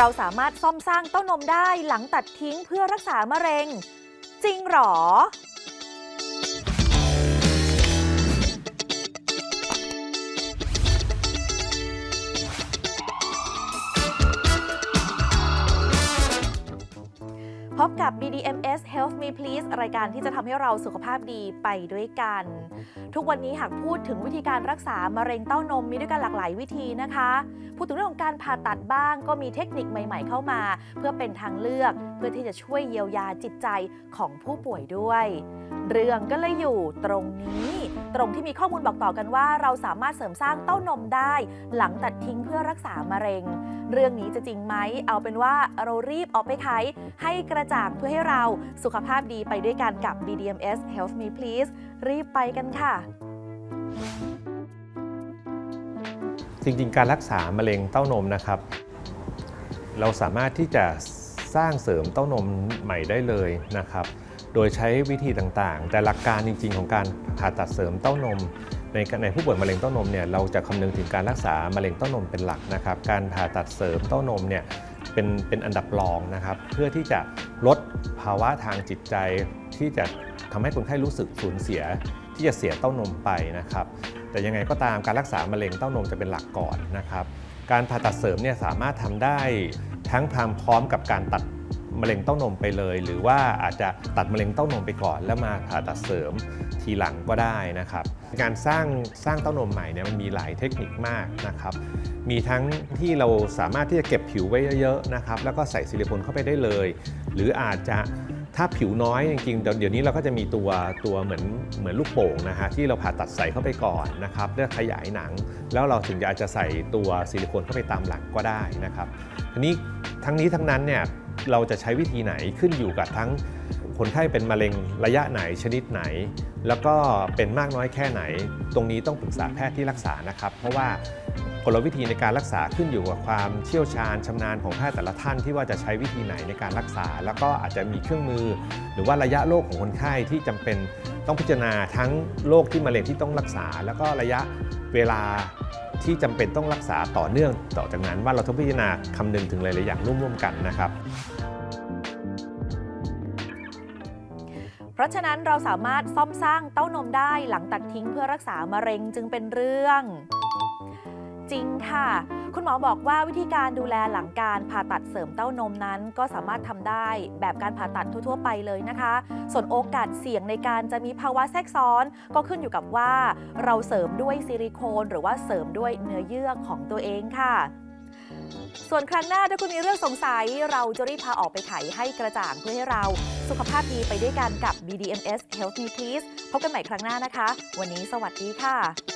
เราสามารถซ่อมสร้างเต้านมได้หลังตัดทิ้งเพื่อรักษามะเร็ง จริงหรอ บกับ BDMS Health Me Please รายการที่จะทำให้เราสุขภาพดีไปด้วยกัน ทุกวันนี้หากพูดถึงวิธีการรักษามะเร็งเต้านมมีด้วยกันหลากหลายวิธีนะคะ พูดถึงเรื่องของการผ่าตัดบ้าง ก็มีเทคนิคใหม่ ๆ เข้ามา เพื่อเป็นทางเลือกเพื่อที่จะช่วยเยียวยาจิตใจของผู้ป่วยด้วย เรื่องก็เลยอยู่ตรงนี้ ตรงที่มีข้อมูลบอกต่อกันว่าเราสามารถเสริมสร้างเต้านมได้ หลังตัดทิ้งเพื่อรักษามะเร็ง เรื่องนี้จะจริงไหมเอาเป็นว่าเรารีบออกไปไขให้กระจ่างเพื่อให้เราสุขภาพดีไปด้วยกันกับ BDMS Health Me Please รีบไปกันค่ะจริงๆ การรักษามะเร็งเต้านมนะครับ เราสามารถที่จะ สร้างเสริมเต้านมใหม่ได้เลยนะครับ โดยใช้วิธีต่างๆ แต่หลักการจริง ๆ ของการผ่าตัดเสริมเต้านม ในในผู้ป่วยมะเร็งเต้านมเนี่ยเราจะคำนึงถึงการรักษามะเร็งเต้านมเป็นหลักนะครับ การผ่าตัดเสริมเต้านมเนี่ยเป็นเป็นอันดับรองนะครับ เพื่อที่จะลดภาวะทางจิตใจ ที่จะทำให้คนไข้รู้สึกสูญเสีย ที่จะเสียเต้านมไปนะครับ แต่ยังไงก็ตามการรักษามะเร็งเต้านมจะเป็นหลักก่อนนะครับ การผ่าตัดเสริมเนี่ยสามารถทำได้ ทั้งทำพร้อมกับการตัดมะเร็งเต้านมไปเลย หรือว่าอาจจะตัดมะเร็งเต้านมไปก่อน แล้วมาผ่าตัดเสริมทีหลังก็ได้นะครับ การสร้างสร้างเต้านมใหม่เนี่ยมันมีหลายเทคนิคมากนะครับ มีทั้งที่เราสามารถที่จะเก็บผิวไว้เยอะๆนะครับแล้วก็ใส่ซิลิโคนเข้าไปได้เลย หรืออาจจะถ้าผิวน้อยจริงๆเดี๋ยวเดี๋ยวนี้เราก็จะมีตัวตัวเหมือนเหมือนลูกโป่งนะฮะที่เราผ่าตัดใส่เข้าไปก่อนนะครับเพื่อขยายหนัง แล้วเราถึงจะอาจจะใส่ตัวซิลิโคนเข้าไปตามหลังก็ได้นะครับ ทีนี้ทั้งนี้ทั้งนั้นเนี่ยเราจะใช้วิธีไหนขึ้นอยู่กับทั้งคนไข้เป็นมะเร็งระยะไหนชนิดไหน แล้วก็เป็นมากน้อยแค่ไหน ตรงนี้ต้องปรึกษาแพทย์ที่รักษานะครับ เพราะว่ากลวิธีในการรักษาขึ้นอยู่กับความเชี่ยวชาญชำนาญของแพทย์แต่ละท่านที่ว่าจะใช้วิธีไหนในการรักษา แล้วก็อาจจะมีเครื่องมือ หรือว่าระยะโรคของคนไข้ที่จำเป็นต้องพิจารณาทั้งโรคที่มะเร็งที่ต้องรักษา แล้วก็ระยะเวลา ที่จำเป็นต้องรักษาต่อเนื่องต่อจากนั้นว่าเราต้องพิจารณาคำนึงถึงหลายๆอย่างร่วมๆกันนะครับเพราะฉะนั้นเราสามารถซ่อมสร้างเต้านมได้หลังตัดทิ้งเพื่อรักษามะเร็งจึงเป็นเรื่อง จริงค่ะ คุณหมอบอกว่าวิธีการดูแลหลังการผ่าตัดเสริมเต้านมนั้น ก็สามารถทำได้แบบการผ่าตัดทั่ว ๆ ไปเลยนะคะ ส่วนโอกาสเสี่ยงในการจะมีภาวะแทรกซ้อน ก็ขึ้นอยู่กับว่า เราเสริมด้วยซิลิโคน หรือว่าเสริมด้วยเนื้อเยื่อของตัวเองค่ะส่วนครั้งหน้าถ้าคุณมีเรื่องสงสัย เราจะรีบพาออกไปไขให้กระจ่างเพื่อให้เรา สุขภาพดีไปด้วยกันกับ BDMS Health Me Please พบกันใหม่ครั้งหน้านะคะ วันนี้สวัสดีค่ะ